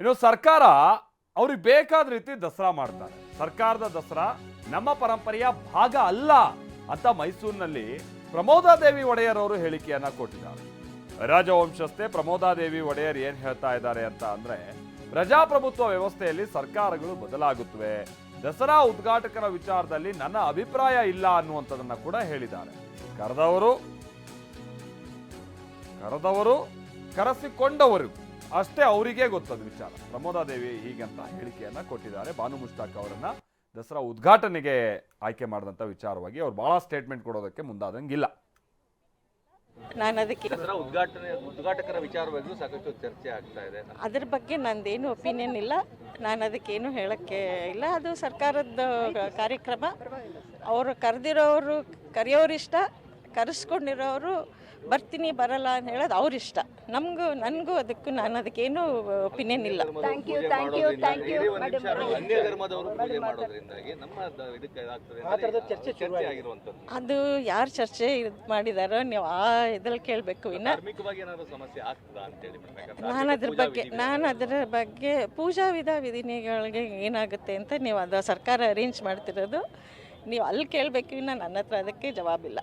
ಇನ್ನು ಸರ್ಕಾರ ಅವ್ರಿಗೆ ಬೇಕಾದ ರೀತಿ ದಸರಾ ಮಾಡ್ತಾರೆ. ಸರ್ಕಾರದ ದಸರಾ ನಮ್ಮ ಪರಂಪರೆಯ ಭಾಗ ಅಲ್ಲ ಅಂತ ಮೈಸೂರಿನಲ್ಲಿ ಪ್ರಮೋದಾದೇವಿ ಒಡೆಯರ್ ಅವರು ಹೇಳಿಕೆಯನ್ನ ಕೊಟ್ಟಿದ್ದಾರೆ. ರಾಜವಂಶಸ್ಥೆ ಪ್ರಮೋದಾದೇವಿ ಒಡೆಯರ್ ಏನ್ ಹೇಳ್ತಾ ಇದ್ದಾರೆ ಅಂತ ಅಂದ್ರೆ, ಪ್ರಜಾಪ್ರಭುತ್ವ ವ್ಯವಸ್ಥೆಯಲ್ಲಿ ಸರ್ಕಾರಗಳು ಬದಲಾಗುತ್ತವೆ. ದಸರಾ ಉದ್ಘಾಟಕರ ವಿಚಾರದಲ್ಲಿ ನನ್ನ ಅಭಿಪ್ರಾಯ ಇಲ್ಲ ಅನ್ನುವಂಥದ್ದನ್ನ ಕೂಡ ಹೇಳಿದ್ದಾರೆ. ಕರೆದವರು ಕರೆದವರು ಕರೆಸಿಕೊಂಡವರು. ಅಷ್ಟೇ ಅವರಿಗೆ ಗೊತ್ತದ ವಿಚಾರ. ಪ್ರಮೋದಾದೇವಿ ಹೀಗಂತ ಹೇಳಿಕೆಯನ್ನ ಕೊಟ್ಟಿದ್ದಾರೆ. ಬಾನು ಮುಷ್ತಾಕ್ ಅವರನ್ನ ದಸರಾ ಉದ್ಘಾಟನೆಗೆ ಆಯ್ಕೆ ಮಾಡಿದಂಥ ವಿಚಾರವಾಗಿ ಅವ್ರು ಬಹಳ ಸ್ಟೇಟ್ಮೆಂಟ್ ಕೊಡೋದಕ್ಕೆ ಮುಂದಾದಂಗಿಲ್ಲ. ನಾನು ಅದಕ್ಕೆ ದಸರಾ ಉದ್ಘಾಟನೆ ಉದ್ಘಾಟಕರ ವಿಚಾರವಾಗಿಯೂ ಸಾಕಷ್ಟು ಚರ್ಚೆ ಆಗ್ತಾ ಇದೆ. ಅದ್ರ ಬಗ್ಗೆ ನಂದೇನು ಒಪಿನಿಯನ್ ಇಲ್ಲ. ನಾನು ಅದಕ್ಕೇನು ಹೇಳಕ್ಕೆ ಇಲ್ಲ. ಅದು ಸರ್ಕಾರದ ಕಾರ್ಯಕ್ರಮ. ಅವರು ಕರೆದಿರೋರು ಕರೆಯೋರು ಇಷ್ಟ ಕರೆಸ್ಕೊಂಡಿರೋರು ಬರ್ತೀನಿ ಬರಲ್ಲ ಅಂತ ಹೇಳೋದು ಅವ್ರ ಇಷ್ಟ ನಮಗೂ ನನಗೂ ಅದಕ್ಕೂ ನಾನು ಅದಕ್ಕೇನು ಒಪಿನಿಯನ್ ಇಲ್ಲ. Thank you thank you thank you ಅನ್ಯ ಧರ್ಮದವರು ಪೂಜೆ ಮಾಡೋದ್ರಿಂದಾಗಿ ನಮ್ಮ ದ- ಇದಕ್ಕೆ ಇದಾಗ್ತದೆ ಅಂತ ಚರ್ಚೆ ಅದು ಯಾರು ಚರ್ಚೆ ಇದು ಮಾಡಿದಾರೋ ನೀವು ಆ ಇದ್ರಲ್ಲಿ ಕೇಳಬೇಕು ಇನ್ನು. ಧಾರ್ಮಿಕವಾಗಿ ಏನಾದ್ರು ಸಮಸ್ಯೆ ಆಗ್ತದಾ ಅಂತೇಳಿ ಪ್ರಕಾರ ನಾನು ಅದ್ರ ಬಗ್ಗೆ ನಾನು ಅದರ ಬಗ್ಗೆ ಪೂಜಾ ವಿಧ ವಿಧಿನಿಗಳಿಗೆ ಏನಾಗುತ್ತೆ ಅಂತ ನೀವು ಅದು ಸರ್ಕಾರ ಅರೇಂಜ್ ಮಾಡ್ತಿರೋದು. ನೀವು ಅಲ್ಲಿ ಕೇಳಬೇಕು ಇನ್ನು ನನ್ನ ಹತ್ರ ಅದಕ್ಕೆ ಜವಾಬಿಲ್ಲ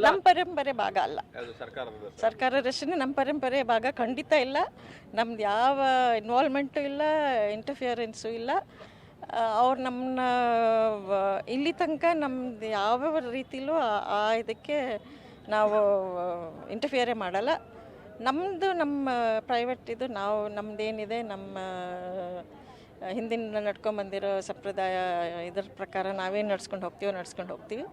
ನಮ್ಮ ಪರಂಪರೆ ಭಾಗ ಅಲ್ಲ. ಸರ್ಕಾರದ ಸರ್ಕಾರ ರಚನೆ ನಮ್ಮ ಪರಂಪರೆ ಭಾಗ ಖಂಡಿತ ಇಲ್ಲ. ನಮ್ದು ಯಾವ ಇನ್ವಾಲ್ವ್ಮೆಂಟು ಇಲ್ಲ ಇಂಟರ್ಫಿಯರೆನ್ಸು ಇಲ್ಲ. ಅವ್ರು ನಮ್ಮನ್ನ ಇಲ್ಲಿ ತನಕ ನಮ್ದು ಯಾವ ರೀತಿಲೂ ಆ- ಆ ಇದಕ್ಕೆ ನಾವು ಇಂಟರ್ಫಿಯರೇ ಮಾಡಲ್ಲ. ನಮ್ಮದು ನಮ್ಮ ಪ್ರೈವೇಟ್ ಇದು ನಾವು ನಮ್ಮದೇನಿದೆ ನಮ್ಮ ಹಿಂದಿನ ನಡ್ಕೊಂಬಂದಿರೋ ಸಂಪ್ರದಾಯ ಇದ್ರ ಪ್ರಕಾರ ನಾವೇನು ನಡ್ಸ್ಕೊಂಡು ಹೋಗ್ತೀವೋ ನಡ್ಸ್ಕೊಂಡು ಹೋಗ್ತೀವಿ.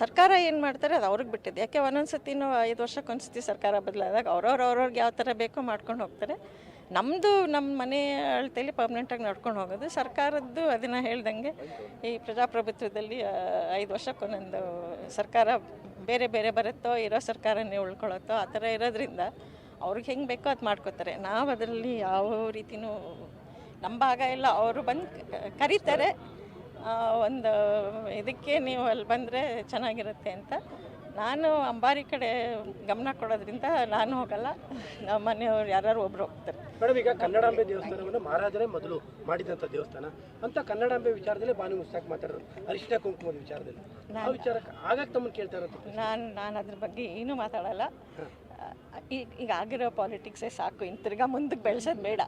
ಸರ್ಕಾರ ಏನು ಮಾಡ್ತಾರೆ ಅದು ಅವ್ರಿಗೆ ಬಿಟ್ಟಿದ್ದು. ಯಾಕೆ ಒಂದೊಂದು ಸತಿನೂ ಐದು ವರ್ಷಕ್ಕೆ ಒಂದ್ಸತಿ ಸರ್ಕಾರ ಬದಲಾದಾಗ ಅವ್ರವ್ರು ಅವ್ರವ್ರಿಗೆ ಯಾವ ಥರ ಬೇಕೋ ಮಾಡ್ಕೊಂಡು ಹೋಗ್ತಾರೆ. ನಮ್ಮದು ನಮ್ಮ ಮನೆ ಅಳತೆಯಲ್ಲಿ ಪರ್ಮನೆಂಟಾಗಿ ನಡ್ಕೊಂಡು ಹೋಗೋದು. ಸರ್ಕಾರದ್ದು ಅದನ್ನು ಹೇಳ್ದಂಗೆ ಈ ಪ್ರಜಾಪ್ರಭುತ್ವದಲ್ಲಿ ಐದು ವರ್ಷಕ್ಕೊಂದೊಂದು ಸರ್ಕಾರ ಬೇರೆ ಬೇರೆ ಬರುತ್ತೋ ಇರೋ ಸರ್ಕಾರನೇ ಉಳ್ಕೊಳ್ಳುತ್ತೋ ಆ ಥರ ಇರೋದ್ರಿಂದ ಅವ್ರಿಗೆ ಹೆಂಗೆ ಬೇಕೋ ಅದು ಮಾಡ್ಕೋತಾರೆ. ನಾವು ಅದರಲ್ಲಿ ಯಾವ ರೀತಿನೂ ನಮ್ಮ ಭಾಗ ಎಲ್ಲ ಅವರು ಬಂದು ಕರೀತಾರೆ. ಒಂದು ಇದಕ್ಕೆ ನೀವು ಅಲ್ಲಿ ಬಂದರೆ ಚೆನ್ನಾಗಿರುತ್ತೆ ಅಂತ. ನಾನು ಅಂಬಾರಿ ಕಡೆ ಗಮನ ಕೊಡೋದ್ರಿಂದ ನಾನು ಹೋಗಲ್ಲ. ನಮ್ಮ ಮನೆಯವ್ರು ಯಾರು ಒಬ್ರು ಹೋಗ್ತಾರೆ. ಮೇಡಮ್ ಈಗ ಕನ್ನಡಾಂಬೆ ದೇವಸ್ಥಾನವನ್ನು ಮಹಾರಾಜರೇ ಮೊದಲು ಮಾಡಿದಂಥ ದೇವಸ್ಥಾನ. ಅಂತ ಕನ್ನಡಾಂಬೆ ವಿಚಾರದಲ್ಲಿ ಬಾನು ಮುಸ್ತಾಕ್ ಮಾತಾಡೋರು ಅರಿಷ್ಟ ಕುಂಕುಮದ ವಿಚಾರದಲ್ಲಿ. ಆ ವಿಚಾರಕ್ಕೆ ಆಗಾಗ ತಮ್ಮನ್ನು ಕೇಳ್ತಾ ಇರೋದು ನಾನು ನಾನು ಅದ್ರ ಬಗ್ಗೆ ಏನೂ ಮಾತಾಡಲ್ಲ. ಈಗ ಈಗ ಆಗಿರೋ ಪಾಲಿಟಿಕ್ಸೇ ಸಾಕು. ಇನ್ನು ತಿರ್ಗಾ ಮುಂದಕ್ಕೆ ಬೆಳೆಸೋದು ಬೇಡ.